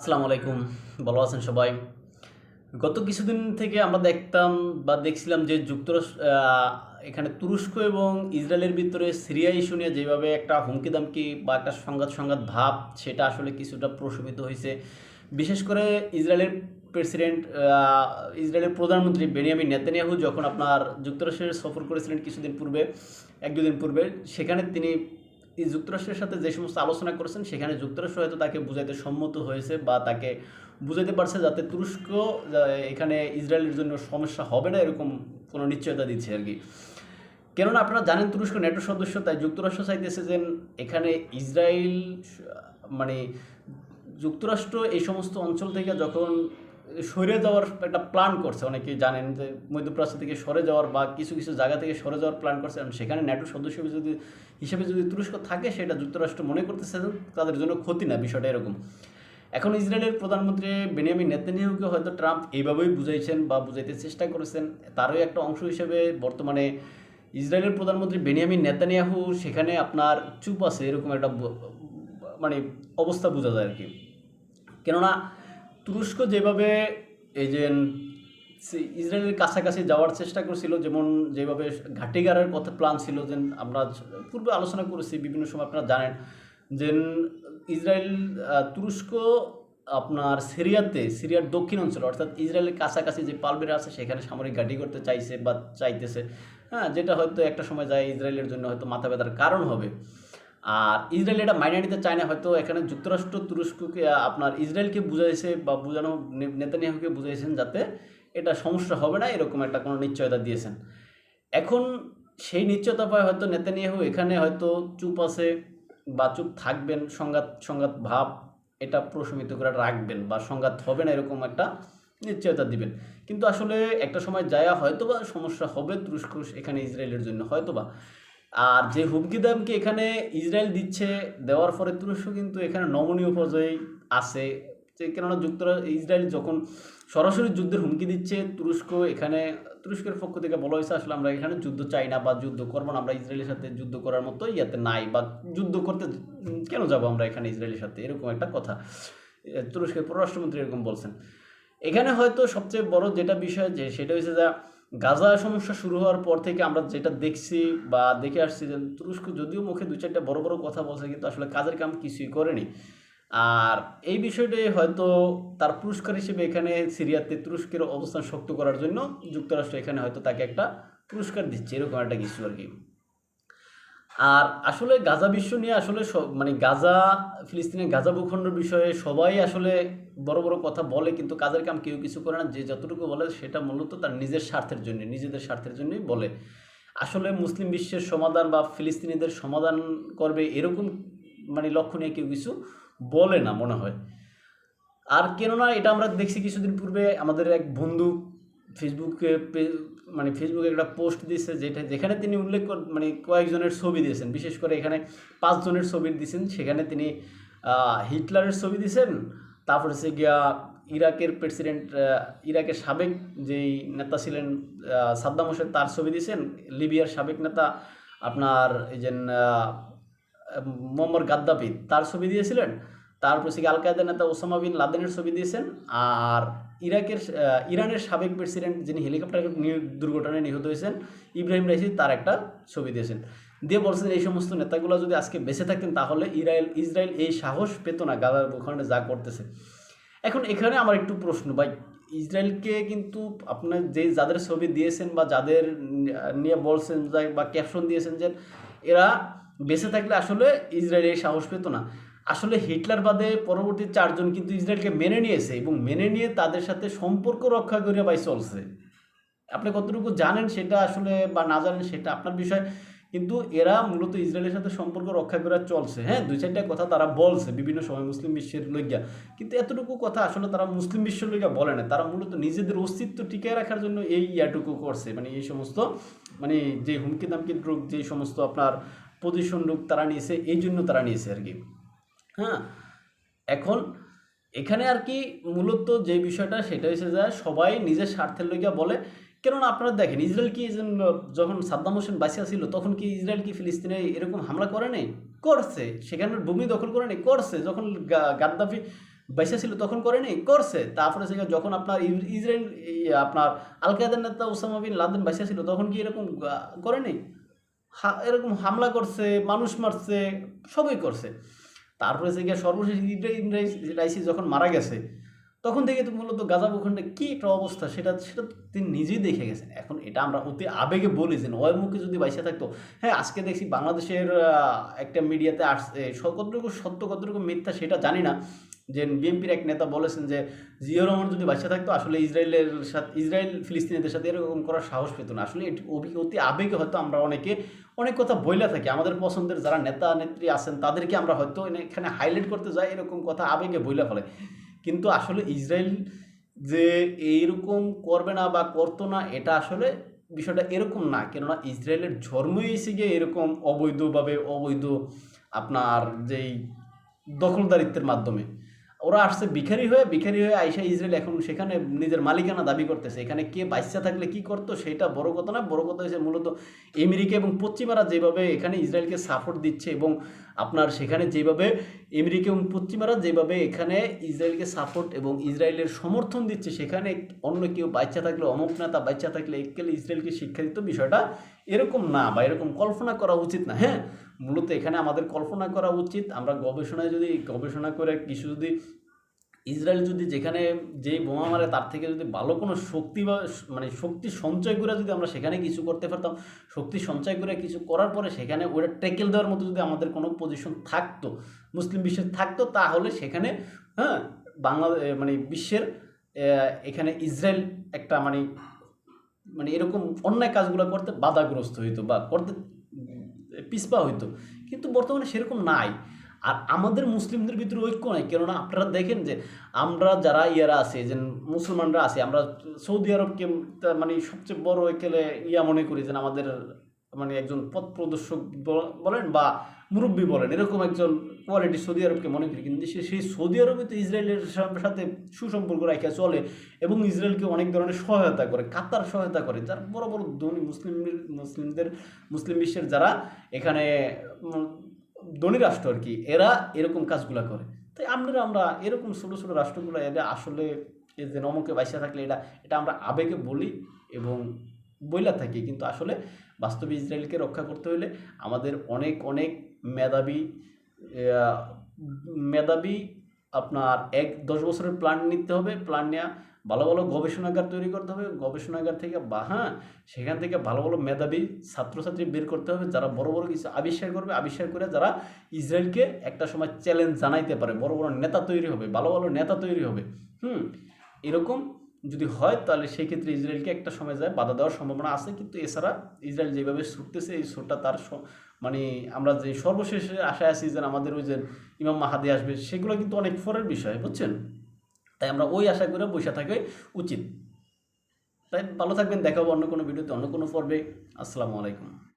আসসালামু আলাইকুম। ভালো আছেন সবাই? গত কিছুদিন থেকে আমরা দেখতাম বা দেখছিলাম যে যুক্তরাষ্ট্র এখানে তুরস্ক এবং ইসরায়েলের ভিতরে সিরিয়া ইস্যু নিয়ে যেভাবে একটা হুমকি দামকি বা একটা সংঘাত সংঘাত ভাব, সেটা আসলে কিছুটা প্রশমিত হয়েছে। বিশেষ করে ইসরায়েলের প্রেসিডেন্ট ইসরায়েলের প্রধানমন্ত্রী বেনিয়ামিন নেতানিয়াহু যখন আপনার যুক্তরাষ্ট্রের সফর করেছিলেন কিছুদিন পূর্বে, এক দুদিন পূর্বে, সেখানে তিনি যুক্তরাষ্ট্রের সাথে যে সমস্ত আলোচনা করেছেন, সেখানে যুক্তরাষ্ট্র হয়তো তাকে বুঝাইতে সম্মত হয়েছে বা তাকে বুঝাইতে পারছে যাতে তুরস্ক এখানে ইসরায়েলের জন্য সমস্যা হবে না, এরকম কোনো নিশ্চয়তা দিচ্ছে আর কি। কেননা আপনারা জানেন তুরস্ক নেটো সদস্য, তাই যুক্তরাষ্ট্র চাইতেছে যে এখানে ইসরায়েল মানে যুক্তরাষ্ট্র এই সমস্ত অঞ্চল থেকে যখন সরে যাওয়ার একটা প্ল্যান করছে। অনেকেই জানেন যে মধ্যপ্রাচ্য থেকে সরে যাওয়ার বা কিছু কিছু জায়গা থেকে সরে যাওয়ার প্ল্যান করছে। এবং সেখানে ন্যাটো সদস্য যদি, হিসেবে যদি তুরস্ক থাকে, সেটা যুক্তরাষ্ট্র মনে করতেছে তাদের জন্য ক্ষতি না, বিষয়টা এরকম। এখন ইসরায়েলের প্রধানমন্ত্রী বেনিয়ামিন নেতানিয়াহুকে হয়তো ট্রাম্প এইভাবেই বুঝাইছেন বা বুঝাইতে চেষ্টা করেছেন। তারই একটা অংশ হিসেবে বর্তমানে ইসরায়েলের প্রধানমন্ত্রী বেনিয়ামিন নেতানিয়াহু সেখানে আপনার চুপ আছে, এরকম একটা মানে অবস্থা বোঝা যায় আর কি। কেননা তুরস্ক যেভাবে এই যে ইসরায়েলের কাছাকাছি যাওয়ার চেষ্টা করছিল, যেমন যেভাবে ঘাটিগারের কথা প্ল্যান ছিল যে আমরা পূর্বে আলোচনা করেছি, বিভিন্ন সময় আপনারা জানেন যে ইসরায়েল তুরস্ক, আপনার সিরিয়াতে, সিরিয়ার দক্ষিণ অঞ্চল, অর্থাৎ ইসরায়েলের কাছাকাছি যে পালবেরা আছে, সেখানে সামরিক ঘাঁটি করতে চাইছে বা চাইতেছে। হ্যাঁ যেটা হয়তো একটা সময় যায় ইসরায়েলের জন্য হয়তো মাথা ব্যথার কারণ হবে। আর ইসরায়েল এটা মাইনে নিতে চায় না, হয়তো এখানে যুক্তরাষ্ট্র তুরস্ককে আপনার ইসরায়েলকে বুঝাইছে বা বুঝানো নেতানিয়াহুকে বুঝাইছেন যাতে এটা সমস্যা হবে না, এরকম একটা কোনো নিশ্চয়তা দিয়েছেন। এখন সেই নিশ্চয়তা পায় হয়তো নেতানিয়াহু, এখানে হয়তো চুপ আছে বা চুপ থাকবেন, সংঘাত সংঘাত ভাব এটা প্রশমিত করে রাখবেন বা সংঘাত হবে না, এরকম একটা নিশ্চয়তা দিবেন। কিন্তু আসলে একটা সময় যায়া হয়তো বা সমস্যা হবে তুরস্ক, এখানে ইসরায়েলের জন্য হয়তো বা আর যে হুমকি দামকে এখানে ইসরায়েল দিচ্ছে, দেওয়ার পরে তুরস্ক কিন্তু এখানে নমনীয় পর্যায়ে আছে। যে কেননা যুক্তরাষ্ট্র ইসরায়েল যখন সরাসরি যুদ্ধের হুমকি দিচ্ছে, তুরস্ক এখানে, তুরস্কের পক্ষ থেকে বলা হয়েছে আসলে আমরা এখানে যুদ্ধ চাই না বা যুদ্ধ করব না, আমরা ইসরায়েলের সাথে যুদ্ধ করার মতো ইয়াতে নাই বা যুদ্ধ করতে কেন যাব আমরা এখানে ইসরায়েলের সাথে? এরকম একটা কথা। তুরস্কের পররাষ্ট্রমন্ত্রী এরকম বলছেন। এখানে হয়তো সবচেয়ে বড় যেটা বিষয় যে সেটা হচ্ছে যে গাজা সমস্যা শুরু হওয়ার পর থেকে আমরা যেটা দেখছি বা দেখে আসছি যে তুরস্ক যদিও মুখে দু চারটা বড় বড় কথা বলছে, কিন্তু আসলে কাজের কাম কিছুই করেনি। আর এই বিষয়টাই হয়তো তার পুরস্কার হিসেবে এখানে সিরিয়াতে তুরস্কের অবস্থান শক্ত করার জন্য যুক্তরাষ্ট্র এখানে হয়তো তাকে একটা পুরস্কার দিচ্ছে, এরকম একটা কিছু আর কি। আর আসলে গাজা বিশ্ব নিয়ে আসলে মানে গাজা, ফিলিস্তিনের গাজা ভূখণ্ডের বিষয়ে সবাই আসলে বড় বড় কথা বলে কিন্তু কাজের কাম কেউ কিছু করে না, যে যতটুকু বলে সেটা মূলত তার নিজের স্বার্থের জন্য নিজেদের স্বার্থের জন্যই বলে। আসলে মুসলিম বিশ্বের সমাধান বা ফিলিস্তিনিদের সমাধান করবে এরকম মানে লক্ষ্য নিয়ে কেউ কিছু বলে না মনে হয়। আর কেননা এটা আমরা দেখছি কিছুদিন পূর্বে আমাদের এক বন্ধু ফেসবুকে মানে ফেসবুকে একটা পোস্ট দিয়েছে যেটা, যেখানে তিনি উল্লেখ কর মানে কয়েকজনের ছবি দিয়েছেন। বিশেষ করে এখানে পাঁচজনের ছবি দিয়েছেন, সেখানে তিনি হিটলারের ছবি দিয়েছেন তারপর হচ্ছে গিয়া ইরাকের প্রেসিডেন্ট ইরাকের সাবেক যেই নেতা ছিলেন সাদ্দাম হোসেন, তার ছবি দিয়েছেন, লিবিয়ার সাবেক নেতা আপনার এই যে মোহাম্মদ গাদ্দাফি, তার ছবি দিয়েছিলেন। তারপর হচ্ছে আল কায়দা নেতা ওসামা বিন লাদেনের ছবি দিয়েছেন। আর ইরাকের ইরানের সাবেক প্রেসিডেন্ট যিনি হেলিকপ্টার দুর্ঘটনায় নিহত হয়েছেন, ইব্রাহিম রাইসি, তার একটা ছবি দিয়েছেন। দিয়ে বলছেন এই সমস্ত নেতাগুলো যদি আজকে বেঁচে থাকতেন তাহলে ইসরায়েল ইসরায়েল এই সাহস পেত না গাজার ভূখণ্ডে যা করতেছে। এখন এখানে আমার একটু প্রশ্ন, ভাই ইসরায়েলকে কিন্তু আপনার যে যাদের ছবি দিয়েছেন বা যাদের নিয়ে বলছেন বা ক্যাপশন দিয়েছেন যে, এরা বেঁচে থাকলে আসলে ইসরায়েল এই সাহস পেত না। আসলে হিটলার বাদে পরবর্তী চারজন কিন্তু ইসরায়েলকে মেনে নিয়েছে এবং মেনে নিয়ে তাদের সাথে সম্পর্ক রক্ষা করে ভাই চলছে। আপনি কতটুকু জানেন সেটা আসলে বা না জানেন সেটা আপনার বিষয়। কিন্তু এরা মূলত ইসরায়েলের সাথে সম্পর্ক রক্ষা করে চলছে। হ্যাঁ দুই চারটা কথা তারা বলছে বিভিন্ন সময় মুসলিম বিশ্বের লইগা। কিন্তু এতটুকু কথা আসলে তারা মুসলিম বিশ্বের লইগা বলে না। তারা মূলত নিজেদের অস্তিত্ব টিকিয়ে রাখার জন্য এই ইয়াটুকু করছে। মানে এই সমস্ত মানে যে হুমকি দামকি রোগ, যে সমস্ত আপনার পজিশন রোগ তারা নিয়েছে, এই জন্য তারা নিয়েছে আর কি। হ্যাঁ এখন এখানে আর কি মূলত যে বিষয়টা সেটা হচ্ছে যে সবাই নিজের স্বার্থের লইগা বলে। কেননা আপনারা দেখেন ইসরায়েল কি যখন সাদ্দাম হোসেন বাঁচিয়া ছিল তখন কি ইসরায়েল কি ফিলিস্তিনে এরকম হামলা করে নাই? করছে। সেখানে ভূমি দখল করে নাই করছে। যখন গাদ্দাফি বাইসা ছিল তখন করেনি করছে। তারপরে সে যখন আপনার ইস- ইসরায়েল আপনার আল কায়দার নেতা ওসামা বিন লাদেন বাইসা ছিল তখন কি এরকম আহ, করেনি হা- এরকম হামলা করছে মানুষ মারছে সবই করছে। তারপরে সে গিয়ে সর্বশেষ ইব্রাহিম রাইসি যখন মারা গেছে তখন থেকে তো মূলত গাজা ভূখণ্ডে কী একটা অবস্থা, সেটা সেটা তিনি নিজেই দেখে গেছেন। এখন এটা আমরা অতি আবেগে বলি যে নয় মুখে যদি বাইসে থাকতো হ্যাঁ আজকে দেখছি বাংলাদেশের একটা মিডিয়াতে আসছে, কতটুকু সত্য, কতটুকু মিথ্যা সেটা জানি না। যে বিএনপির এক নেতা বলেছেন যে জিয়া রহমান যদি বাচ্চা থাকতো, আসলে ইসরায়েলের সাথে, ইসরায়েল ফিলিস্তিনিদের সাথে এরকম করার সাহস পেত না। আসলে অতি আবেগে হয়তো আমরা অনেকে, অনেক কথা বইলা থাকি। আমাদের পছন্দের যারা নেতা, নেত্রী আছেন, তাদেরকে আমরা হয়তো এখানে হাইলাইট করতে যাই, এরকম কথা আবেগে বইলা ফেলে। কিন্তু আসলে ইসরায়েল যে এইরকম করবে না বা করতো না, এটা আসলে বিষয়টা এরকম না। কেননা ইসরায়েলের ধর্মই এসে গিয়ে এরকম অবৈধভাবে অবৈধ আপনার যেই দখলদারিত্বের মাধ্যমে। ওরা আসছে ভিখারি হয়ে ভিখারি হয়ে আইসা ইসরায়েল এখন সেখানে নিজের মালিকানা দাবি করতেছে। এখানে কে বাচ্চা থাকলে কি করতো সেটা বড় কথা না, বড় কথা হচ্ছে মূলত আমেরিকা এবং পশ্চিমারা যেভাবে এখানে ইসরায়েলকে সাপোর্ট দিচ্ছে এবং আপনার সেখানে যেভাবে আমেরিকা এবং পশ্চিমারা যেভাবে এখানে ইসরায়েলকে সাপোর্ট এবং ইসরায়েলের সমর্থন দিচ্ছে, সেখানে অন্য কেউ বাচ্চা থাকলে, অমুক নেতা বাচ্চা থাকলে একেলে ইসরায়েলকে শিক্ষা দিত বিষয়টা এরকম না বা এরকম কল্পনা করা উচিত না। হ্যাঁ? মূলত এখানে আমাদের কল্পনা করা উচিত, আমরা গবেষণায় যদি, গবেষণা করে কিছু যদি ইসরায়েল যদি যেখানে যেই বোমা মারে তার থেকে যদি ভালো কোনো শক্তি বা মানে শক্তি সঞ্চয় করে যদি আমরা সেখানে কিছু করতে পারতাম, শক্তি সঞ্চয় করে কিছু করার পরে সেখানে ওটা টেকেল দেওয়ার মতো যদি আমাদের কোনো পজিশন থাকতো, মুসলিম বিশ্বের থাকতো, তাহলে সেখানে হ্যাঁ বাংলা মানে বিশ্বের এখানে ইসরায়েল একটা মানে মানে এরকম অন্যায় কাজগুলো করতে বাধাগ্রস্ত হইতো বা করতে পিছপা হইতো। কিন্তু বর্তমানে সেরকম নাই। আর আমাদের মুসলিমদের ভিতরে ঐক্য নাই। কেননা আপনারা দেখেন যে আমরা যারা ইয়ারা আছে, যে মুসলমানরা আছে, আমরা সৌদি আরবকে মানে সবচেয়ে বড় একেলে ইয়া মনে করি যে আমাদের মানে একজন পথ প্রদর্শক বলেন বা মুরব্বী বলেন, এরকম একজন কোয়ালিটি সৌদি আরবকে মনে করি, কিন্তু সেই সৌদি আরবে তো ইসরায়েলের সাথে সুসম্পর্ক রাখা চলে এবং ইসরায়েলকে অনেক ধরনের সহায়তা করে, কাতার সহায়তা করে, যারা বড় বড় ধনী মুসলিম মুসলিমদের, মুসলিম বিশ্বের যারা এখানে ধনী রাষ্ট্র আর কি, এরা এরকম কাজগুলা করে। তাই আমরা আমরা এরকম ছোটো ছোটো রাষ্ট্রগুলো, এরা আসলে যে নমকে বাইসা থাকলে এটা এটা আমরা আবেগে বলি এবং বইলা থাকি। কিন্তু আসলে বাস্তবে ইসরায়েলকে রক্ষা করতে হলে আমাদের অনেক অনেক মেধাবী মেধাবী আপনার এক দশ বছরের প্ল্যান নিতে হবে। প্ল্যান নেওয়া ভালো ভালো গবেষণাগার তৈরি করতে হবে। গবেষণাগার থেকে বা হ্যাঁ সেখান থেকে ভালো ভালো মেধাবী ছাত্রছাত্রী বের করতে হবে। যারা বড় বড় কিছু আবিষ্কার করবে, আবিষ্কার করে যারা ইসরায়েলকে একটা সময় চ্যালেঞ্জ জানাইতে পারে। বড় বড় নেতা তৈরি হবে, ভালো ভালো নেতা তৈরি হবে। হুম, এরকম যদি হয়, তাহলে সেই ক্ষেত্রে ইসরায়েলকে একটা সময় যায় বাধা দেওয়ার সম্ভাবনা আছে। কিন্তু এছাড়া ইসরায়েল যেভাবে ছুটতেছে, এই ছুটটা তার মানে আমরা যে সর্বশেষে আশায় আছি যে আমাদের ওই যে ইমাম মাহাদি আসবে, সেগুলো কিন্তু অনেক পরের বিষয়, বুঝছেন? তাই আমরা ওই আশা করে বসে থাকা উচিত। তাই ভালো থাকবেন, দেখাবো অন্য কোনো ভিডিওতে অন্য কোনো পর্বে। আসসালামু আলাইকুম।